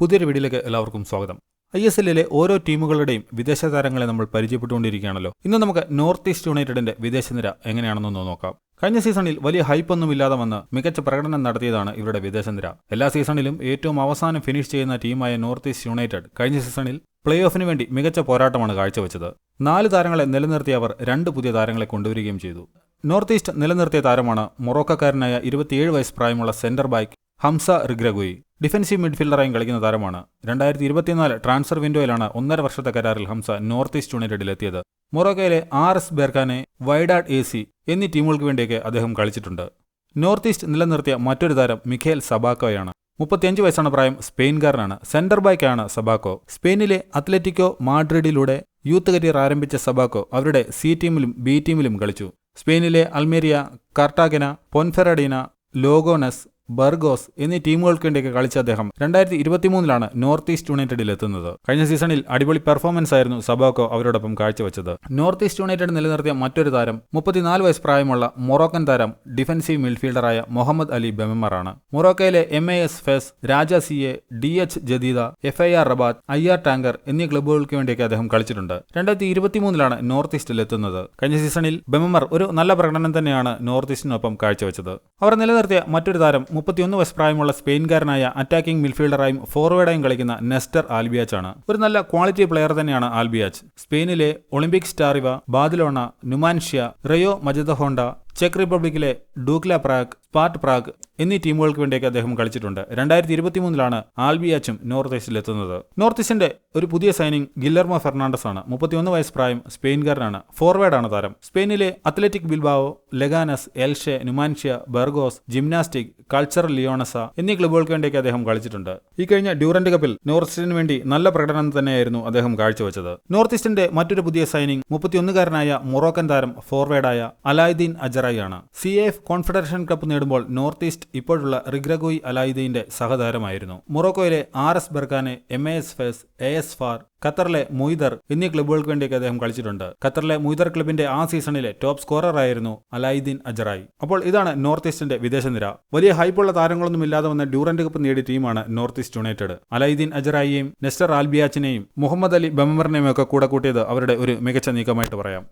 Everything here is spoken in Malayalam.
പുതിയൊരു വീഡിയോയിലേക്ക് എല്ലാവർക്കും സ്വാഗതം. ഐ എസ് എല്ലിലെ ഓരോ ടീമുകളുടെയും വിദേശ താരങ്ങളെ നമ്മൾ പരിചയപ്പെട്ടുകൊണ്ടിരിക്കുകയാണല്ലോ. ഇന്ന് നമുക്ക് നോർത്ത് ഈസ്റ്റ് യുണൈറ്റഡിന്റെ വിദേശ നിര എങ്ങനെയാണെന്നൊന്ന് നോക്കാം. കഴിഞ്ഞ സീസണിൽ വലിയ ഹൈപ്പൊന്നുമില്ലാതെ വന്ന് മികച്ച പ്രകടനം നടത്തിയതാണ് ഇവരുടെ വിദേശ നിര. എല്ലാ സീസണിലും ഏറ്റവും അവസാനം ഫിനിഷ് ചെയ്യുന്ന ടീമായ നോർത്ത് ഈസ്റ്റ് യുണൈറ്റഡ് കഴിഞ്ഞ സീസണിൽ പ്ലേ ഓഫിന് വേണ്ടി മികച്ച പോരാട്ടമാണ് കാഴ്ചവെച്ചത്. നാല് താരങ്ങളെ നിലനിർത്തിയ അവർ രണ്ട് പുതിയ താരങ്ങളെ കൊണ്ടുവരികയും ചെയ്തു. നോർത്ത് ഈസ്റ്റ് നിലനിർത്തിയ താരമാണ് മൊറോക്കക്കാരനായ ഇരുപത്തിയേഴ് വയസ്സ് പ്രായമുള്ള centre back Hamza Rigragui. Defensive മിഡ്ഫീൽഡറായും കളിക്കുന്ന താരമാണ്. രണ്ടായിരത്തി ഇരുപത്തിനാല് ട്രാൻസ്ഫർ വിൻഡോയിലാണ് ഒന്നര വർഷത്തെ കരാറിൽ ഹംസ നോർത്ത് ഈസ്റ്റ് യുണൈറ്റഡിലെത്തിയത്. മൊറോക്കയിലെ R S Berkane Wydad A C എന്നീ ടീമുകൾക്ക് വേണ്ടിയൊക്കെ അദ്ദേഹം കളിച്ചിട്ടുണ്ട്. നോർത്ത് ഈസ്റ്റ് നിലനിർത്തിയ മറ്റൊരു താരം മിഖേൽ സബാക്കോയാണ്. മുപ്പത്തിയഞ്ച് വയസ്സാണ് പ്രായം സ്പെയിൻകാരനാണ്. സെന്റർ ബാക്കാണ് സബാക്കോ. സ്പെയിനിലെ അത്ലറ്റിക്കോ മാഡ്രിഡിലൂടെ യൂത്ത് കരിയർ ആരംഭിച്ച സബാക്കോ അവരുടെ സി ടീമിലും ബി ടീമിലും കളിച്ചു. സ്പെയിനിലെ അൽമേരിയ കർട്ടാഗന പൊൻഫെറഡീന ലോഗോനസ് ബർഗോസ് എന്നീ ടീമുകൾക്ക് വേണ്ടിയൊക്കെ കളിച്ച അദ്ദേഹം രണ്ടായിരത്തി ഇരുപത്തിമൂന്നിലാണ് നോർത്ത് ഈസ്റ്റ് യുണൈറ്റഡിൽ എത്തുന്നത്. കഴിഞ്ഞ സീസണിൽ അടിപൊളി പെർഫോമൻസ് ആയിരുന്നു സബാക്കോ അവരോടൊപ്പം കാഴ്ചവെച്ചത്. നോർത്ത് ഈസ്റ്റ് യുണൈറ്റഡ് നിലനിർത്തിയ മറ്റൊരു താരം മുപ്പത്തിനാല് വയസ്സ് പ്രായമുള്ള മൊറോക്കൻ താരം ഡിഫൻസീവ് മിഡ്ഫീൽഡറായ മുഹമ്മദ് അലി ബെമറാണ് മൊറോക്കയിലെ M A S Fes Raja C A D H Jadida F I R Rabat I R Tanger എന്നീ ക്ലബ്ബുകൾക്ക് വേണ്ടിയൊക്കെ അദ്ദേഹം കളിച്ചിട്ടുണ്ട്. രണ്ടായിരത്തി ഇരുപത്തിമൂന്നിലാണ് നോർത്ത് ഈസ്റ്റിൽ എത്തുന്നത്. കഴിഞ്ഞ സീസണിൽ ബെമർ ഒരു നല്ല പ്രകടനം തന്നെയാണ് നോർത്ത് ഈസ്റ്റിനൊപ്പം കാഴ്ചവെച്ചത്. അവർ നിലനിർത്തിയ മറ്റൊരു താരം മുപ്പത്തിയൊന്ന് വയസ്സ് പ്രായമുള്ള സ്പെയിൻകാരനായ അറ്റാക്കിംഗ് മിഡ്ഫീൽഡറായും ഫോർവേഡായും കളിക്കുന്ന നെസ്റ്റർ ആൽബിയാച്ച് ആണ് ഒരു നല്ല ക്വാളിറ്റി പ്ലെയർ തന്നെയാണ് ആൽബിയാച്ച്. സ്പെയിനിലെ ഒളിമ്പിക് സ്റ്റാറിവ ബാദിലോണ നുമാൻഷ്യ റയോ മജദഹോണ്ട ചെക്ക് റിപ്പബ്ലിക്കിലെ ഡൂക്ല പ്രാഗ് സ്പാർട്ട് പ്രാഗ് എന്നീ ടീമുകൾക്ക് വേണ്ടിയൊക്കെ അദ്ദേഹം കളിച്ചിട്ടുണ്ട്. രണ്ടായിരത്തി ഇരുപത്തി മൂന്നിലാണ് ആൽബിയാച്ചും നോർത്ത് ഈസ്റ്റിൽ എത്തുന്നത്. നോർത്ത് ഈസ്റ്റിന്റെ ഒരു പുതിയ സൈനിങ് ഗില്ലർമോ ഫെർണാണ്ടസ് ആണ് മുപ്പത്തിയൊന്ന് വയസ്സ് പ്രായം സ്പെയിൻകാരനാണ്. ഫോർവേഡാണ് താരം. സ്പെയിനിലെ Athletic Bilbao Leganes Elche Numancia Burgos Gimnastic Cultural Leonesa എന്നീ ക്ലബുകൾക്ക് വേണ്ടിയൊക്കെ അദ്ദേഹം കളിച്ചിട്ടുണ്ട്. ഈ കഴിഞ്ഞ ഡ്യൂറന്റ് കപ്പിൽ നോർത്ത് ഈസ്റ്റിന് വേണ്ടി നല്ല പ്രകടനം തന്നെയായിരുന്നു അദ്ദേഹം കാഴ്ചവെച്ചത്. നോർത്ത് ഈസ്റ്റിന്റെ മറ്റൊരു പുതിയ സൈനിങ് മുപ്പത്തിയൊന്നുകാരനായ മൊറോക്കൻ താരം ഫോർവേഡായ അലായുദ്ദീൻ അജറായി ആണ് സി എഫ് കോൺഫെഡറേഷൻ കപ്പ് നേടുമ്പോൾ നോർത്ത് ഈസ്റ്റ് ഇപ്പോഴുള്ള റിഗ്രഗോയി അലായുദ്ദീന്റെ സഹതാരമായിരുന്നു. മൊറോക്കോയിലെ R S Berkane M A S Fes A S Far ഖത്തറിലെ മൊയ്തർ എന്നീ ക്ലബ്ബുകൾക്ക് വേണ്ടിയൊക്കെ അദ്ദേഹം കളിച്ചിട്ടുണ്ട്. ഖത്തറിലെ മൊയ്തർ ക്ലബിന്റെ ആ സീസണിലെ ടോപ്പ് സ്കോററായിരുന്നു അലായുദ്ദീൻ അജറായി. അപ്പോൾ ഇതാണ് നോർത്ത് ഈസ്റ്റിന്റെ വിദേശ നിര. വലിയ ഹൈപ്പുള്ള താരങ്ങളൊന്നും ഇല്ലാതെ വന്ന ഡ്യൂറന്റ് കപ്പ് നേടിയ ടീമാണ് നോർത്ത് ഈസ്റ്റ് യുണൈറ്റഡ്. അലായുദ്ദീൻ അജറായിയെയും നെസ്റ്റർ ആൽബിയാച്ചിനെയും മുഹമ്മദ് അലി ബമറിനെയും ഒക്കെ കൂടെ കൂട്ടിയത് അവരുടെ ഒരു മികച്ച നീക്കമായിട്ട് പറയാം.